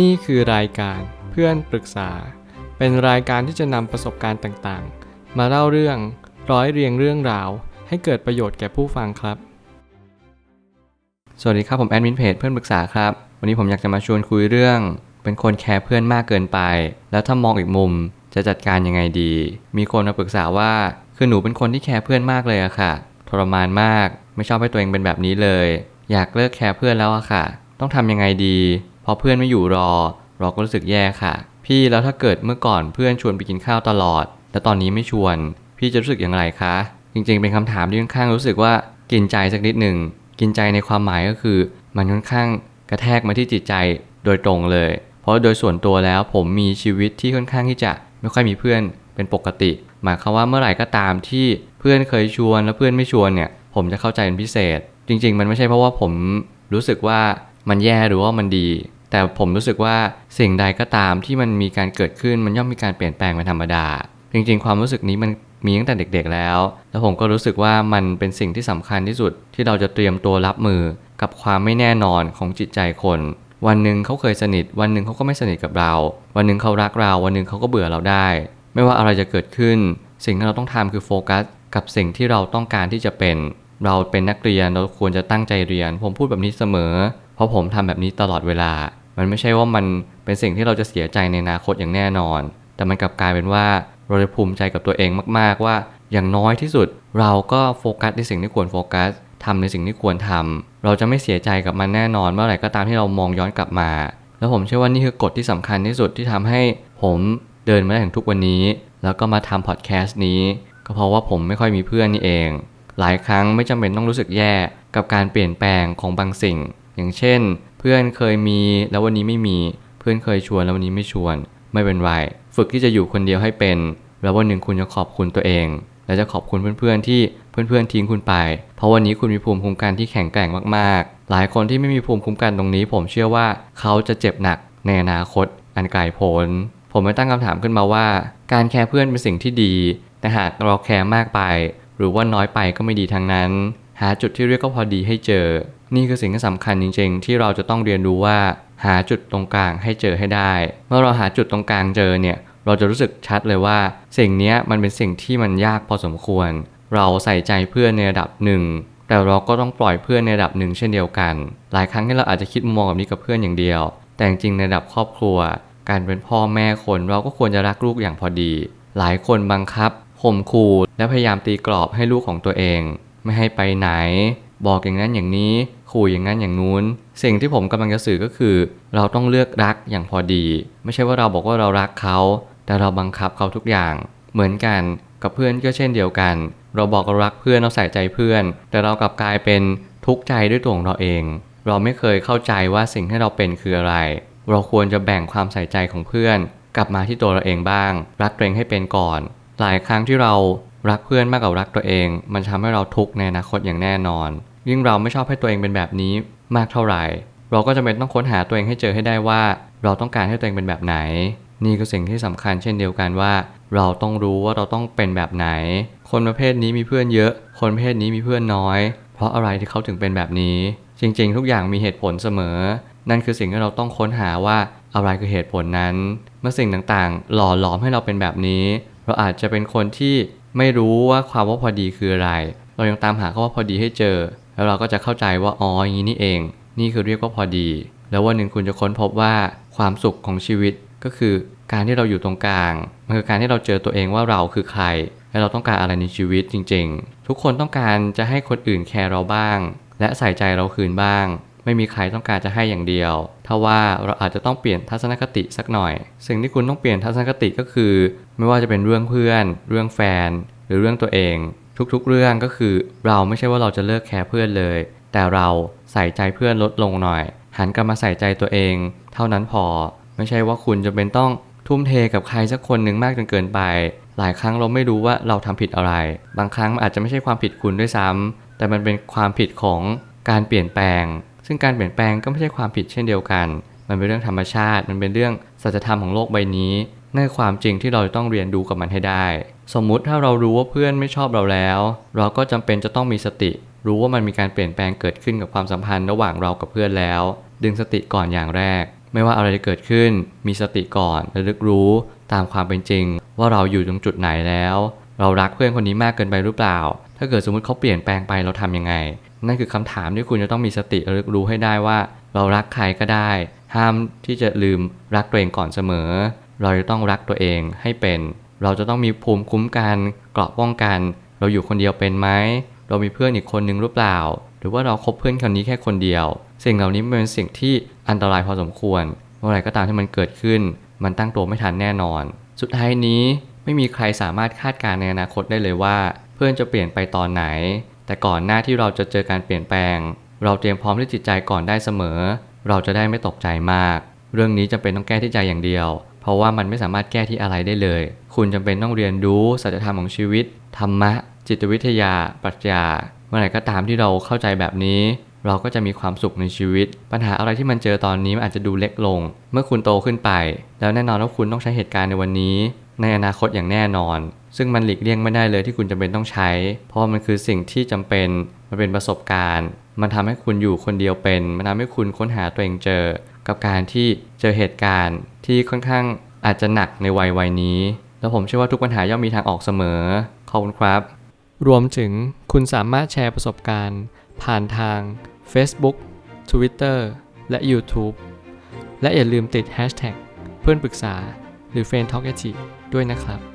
นี่คือรายการเพื่อนปรึกษา เป็นรายการที่จะนำประสบการณ์ต่างๆ มาเล่าเรื่องร้อยเรียงเรื่องราว ให้เกิดประโยชน์แก่ผู้ฟังครับ สวัสดีครับผมแอดมินเพจเพื่อนปรึกษาครับ วันนี้ผมอยากจะมาชวนคุยเรื่อง เป็นคนแคร์เพื่อนมากเกินไป แล้วถ้ามองอีกมุมจะจัดการยังไงดี มีคนมาปรึกษาว่า คือหนูเป็นคนที่แคร์เพื่อนมากเลยอะค่ะ ทรมานมาก ไม่ชอบให้ตัวเองเป็นแบบนี้เลย อยากเลิกแคร์เพื่อนแล้วอะค่ะ ต้องทำยังไงดี พอเพื่อนไม่อยู่รอ เราก็รู้สึกแย่ค่ะ พี่แล้วถ้าเกิดเมื่อก่อนเพื่อนชวนไปกินข้าวตลอด แต่ตอนนี้ไม่ชวน พี่จะรู้สึกอย่างไรคะ จริงๆ เป็นคำถามที่ค่อนข้างรู้สึกว่ากินใจสักนิดหนึ่งกินใจในความหมายก็คือ มันค่อนข้างกระแทกมาที่จิตใจโดยตรงเลย เพราะโดยส่วนตัวแล้วผมมีชีวิตที่ค่อนข้างที่จะไม่ค่อยมีเพื่อนเป็นปกติ หมายความว่าเมื่อไหร่ก็ตามที่เพื่อนเคยชวนแล้วเพื่อนไม่ชวนเนี่ย ผมจะเข้าใจเป็นพิเศษ จริง ๆ มันไม่ใช่เพราะว่าผมรู้สึกว่ามันแย่หรือว่ามันดี แต่ผมรู้สึกว่าสิ่งใดก็ตามที่มันมีการเกิดขึ้นมันย่อมมีการเปลี่ยนแปลงเป็นธรรมดา จริงๆ ความรู้สึกนี้มันมีตั้งแต่เด็กๆแล้ว แล้วผมก็รู้สึกว่ามันเป็นสิ่งที่สำคัญที่สุดที่เราจะเตรียมตัวรับมือกับความไม่แน่นอนของจิตใจคน วันหนึ่งเขาเคยสนิท วันหนึ่งเขาก็ไม่สนิทกับเรา วันหนึ่งเขารักเรา วันหนึ่งเขาก็เบื่อเราได้ ไม่ว่าอะไรจะเกิดขึ้น สิ่งที่เราต้องทำคือโฟกัส กับสิ่งที่เราต้องการที่จะเป็น เราเป็นนักเรียนเราควรจะตั้งใจเรียน ผมพูดแบบนี้เสมอ เพราะผมทำแบบนี้ตลอดเวลา มันไม่ใช่ว่ามันเป็นสิ่งที่เราจะเสียใจในอนาคตอย่างแน่นอน แต่มันกลับกลายเป็นว่าเราจะภูมิใจกับตัวเองมาก ๆ ว่า อย่างน้อยที่สุด เราก็โฟกัสในสิ่งที่ควรโฟกัสทำในสิ่งที่ควรทำเราจะไม่เสียใจกับมันแน่นอนเมื่อไหร่ก็ตามที่เรามองย้อนกลับมา แล้วผมเชื่อว่านี่คือกฎที่สำคัญที่สุดที่ทำให้ผมเดินมาได้ถึงทุกวันนี้ แล้วก็มาทำพอดแคสต์นี้ ก็เพราะว่าผมไม่ค่อยมีเพื่อนนี่เอง หลายครั้งไม่จำเป็นต้องรู้สึกแย่กับการเปลี่ยนแปลงของบางสิ่ง อย่างเช่น พื่อนเคยมีแล้ววันนี้ไม่มี เพื่อนเคยชวนแล้ววันนี้ไม่ชวน ไม่เป็นไร ฝึกที่จะอยู่คนเดียวให้เป็น แล้ววันหนึ่งคุณจะขอบคุณตัวเอง และจะขอบคุณเพื่อนๆที่เพื่อนๆทิ้งคุณไป เพราะวันนี้คุณมีภูมิคุ้มกันที่แข็งแกร่งมากๆ หลายคนที่ไม่มีภูมิคุ้มกันตรงนี้ ผมเชื่อว่าเขาจะเจ็บหนักในอนาคต อันไกลโพ้นผมไม่ตั้งคำถามขึ้นมาว่า การแคร์เพื่อนเป็นสิ่งที่ดี แต่หากเราแคร์มากไป หรือว่าน้อยไปก็ไม่ดีทั้งนั้น หาจุดที่เรียกก็พอดีให้เจอ นี่คือสิ่งที่สำคัญจริง ๆ ที่เราจะต้องเรียนรู้ว่า หาจุดตรงกลางให้เจอให้ได้ เมื่อเราหาจุดตรงกลางเจอเนี่ยเราจะรู้สึกชัดเลยว่า สิ่งนี้มันเป็นสิ่งที่มันยากพอสมควร เราใส่ใจเพื่อนในระดับหนึ่งแต่เราก็ต้องปล่อยเพื่อนในระดับหนึ่งเช่นเดียวกัน หลายครั้งที่เราอาจจะคิดมุมมองแบบนี้กับเพื่อนอย่างเดียว แต่จริงในระดับครอบครัว การเป็นพ่อแม่คนเราก็ควรจะรักลูกอย่างพอดี หลายคนบังคับข่มขู่และพยายามตีกรอบให้ลูกของตัวเอง ไม่ให้ไปไหน บอกอย่างนั้นอย่างนี้ ขู่อย่างนั้นอย่างนู้น สิ่งที่ผมกำลังจะสื่อก็คือ เราต้องเลือกรักอย่างพอดี ไม่ใช่ว่าเราบอกว่าเรารักเขา แต่เราบังคับเขาทุกอย่าง เหมือนกันกับเพื่อนก็เช่นเดียวกัน เราบอกเรารักเพื่อนเราใส่ใจเพื่อน แต่เรากลับกลายเป็นทุกข์ใจด้วยตัวของเราเอง เราไม่เคยเข้าใจว่าสิ่งที่เราเป็นคืออะไร เราควรจะแบ่งความใส่ใจของเพื่อน กลับมาที่ตัวเราเองบ้าง รักตัวเองให้เป็นก่อน หลายครั้งที่เรารักเพื่อนมากกว่ารักตัวเอง มันทำให้เราทุกข์ในอนาคตอย่างแน่นอน ยิ่งเราไม่ชอบให้ตัวเองเป็นแบบนี้มากเท่าไหร่ เราก็จะเป็นต้องค้นหาตัวเองให้เจอให้ได้ว่า เราต้องการให้ตัวเองเป็นแบบไหน นี่คือสิ่งที่สำคัญเช่นเดียวกันว่า เราต้องรู้ว่าเราต้องเป็นแบบไหน คนประเภทนี้มีเพื่อนเยอะ คนประเภทนี้มีเพื่อนน้อย เพราะอะไรที่เขาถึงเป็นแบบนี้ จริงๆ ทุกอย่างมีเหตุผลเสมอ นั่นคือสิ่งที่เราต้องค้นหาว่าอะไรคือเหตุผลนั้น เมื่อสิ่งต่างๆ หล่อหลอมให้เราเป็นแบบนี้ เราอาจจะเป็นคนที่ไม่รู้ว่าความว่าพอดีคืออะไร เรายังตามหาคำว่าพอดีให้เจอ แล้วเราก็จะเข้าใจว่าอ๋ออย่างนี้นี่เอง นี่คือเรียกว่าพอดี แล้ววันหนึ่งคุณจะค้นพบว่าความสุขของชีวิตก็คือการที่เราอยู่ตรงกลาง มันคือการที่เราเจอตัวเองว่าเราคือใคร และเราต้องการอะไรในชีวิตจริง ๆ ทุกคนต้องการจะให้คนอื่นแคร์เราบ้าง และใส่ใจเราคืนบ้าง ไม่มีใครต้องการจะให้อย่างเดียว ถ้าว่าเราอาจจะต้องเปลี่ยนทัศนคติสักหน่อย สิ่งที่คุณต้องเปลี่ยนทัศนคติก็คือ ไม่ว่าจะเป็นเรื่องเพื่อน เรื่องแฟน หรือเรื่องตัวเอง ทุกๆเรื่องก็คือ เราไม่ใช่ว่าเราจะเลิกแคร์เพื่อนเลย แต่เราใส่ใจเพื่อนลดลงหน่อย หันกลับมาใส่ใจตัวเอง เท่านั้นพอ ไม่ใช่ว่าคุณจะเป็นต้องทุ่มเทกับใครสักคนหนึ่งมากจนเกินไป หลายครั้งเราไม่รู้ว่าเราทำผิดอะไร บางครั้งมันอาจจะไม่ใช่ความผิดคุณด้วยซ้ำแต่มันเป็นความผิดของการเปลี่ยนแปลง ซึ่งการเปลี่ยนแปลงก็ไม่ใช่ความผิดเช่นเดียวกัน มันเป็นเรื่องธรรมชาติ มันเป็นเรื่องสัจธรรมของโลกใบนี้นั่นความจริงที่เราต้องเรียนรู้กับมันให้ได้ สมมุติถ้าเรารู้ว่าเพื่อนไม่ชอบเราแล้ว เราก็จำเป็นจะต้องมีสติ รู้ว่ามันมีการเปลี่ยนแปลงเกิดขึ้นกับความสัมพันธ์ระหว่างเรากับเพื่อนแล้ว ดึงสติก่อนอย่างแรก ไม่ว่าอะไรจะเกิดขึ้น มีสติก่อนระลึกรู้ตามความเป็นจริง ว่าเราอยู่ตรงจุดไหนแล้ว เรารักเพื่อนคนนี้มากเกินไปหรือเปล่า ถ้าเกิดสมมติเขาเปลี่ยนแปลงไปเราทำยังไง นั่นคือคำถามที่คุณจะต้องมีสติระลึกรู้ให้ได้ว่า เรารักใครก็ได้ ห้ามที่จะลืมรักตัวเองก่อนเสมอ เราจะต้องรักตัวเองให้เป็น เราจะต้องมีภูมิคุ้มกันเกราะป้องกัน เราอยู่คนเดียวเป็นไหมเรามีเพื่อนอีกคนนึงหรือเปล่า หรือว่าเราคบเพื่อนคนนี้แค่คนเดียว สิ่งเหล่านี้เป็นสิ่งที่อันตรายพอสมควรเมื่อไรก็ตามที่มันเกิดขึ้น มันตั้งตัวไม่ทันแน่นอน สุดท้ายนี้ไม่มีใครสามารถคาดการณ์ในอนาคตได้เลยว่า เพื่อนจะเปลี่ยนไปตอนไหน แต่ก่อนหน้าที่เราจะเจอการเปลี่ยนแปลง เราเตรียมพร้อมที่จิตใจก่อนได้เสมอ เราจะได้ไม่ตกใจมาก เรื่องนี้จำเป็นต้องแก้ที่ใจอย่างเดียว เพราะว่ามันไม่สามารถแก้ที่อะไรได้เลย คุณจำเป็นต้องเรียนรู้สัจธรรมของชีวิต ธรรมะ จิตวิทยา ปรัชญา เมื่อไหร่ก็ตามที่เราเข้าใจแบบนี้ เราก็จะมีความสุขในชีวิต ปัญหาอะไรที่มันเจอตอนนี้มันอาจจะดูเล็กลง เมื่อคุณโตขึ้นไป แล้วแน่นอนว่าคุณต้องใช้เหตุการณ์ในวันนี้ ในอนาคตอย่างแน่นอน ซึ่งมันหลีกเลี่ยงไม่ได้เลยที่คุณจำเป็นต้องใช้ เพราะมันคือสิ่งที่จำเป็น มันเป็นประสบการณ์ มันทำให้คุณอยู่คนเดียวเป็น มันทำให้คุณค้นหาตัวเองเจอ กับการที่ จอเหตุการณ์ที่ค่อนข้างอาจจะหนักในวัยวัยนี้ แล้วผมเชื่อว่าทุกปัญหาย่อมมีทางออกเสมอ ขอบคุณครับ รวมถึงคุณสามารถแชร์ประสบการณ์ ผ่านทาง Facebook Twitter และ YouTube และอย่าลืมติด Hashtag เพื่อนปรึกษาหรือ f r ร e n d Talk ด้วยนะครับ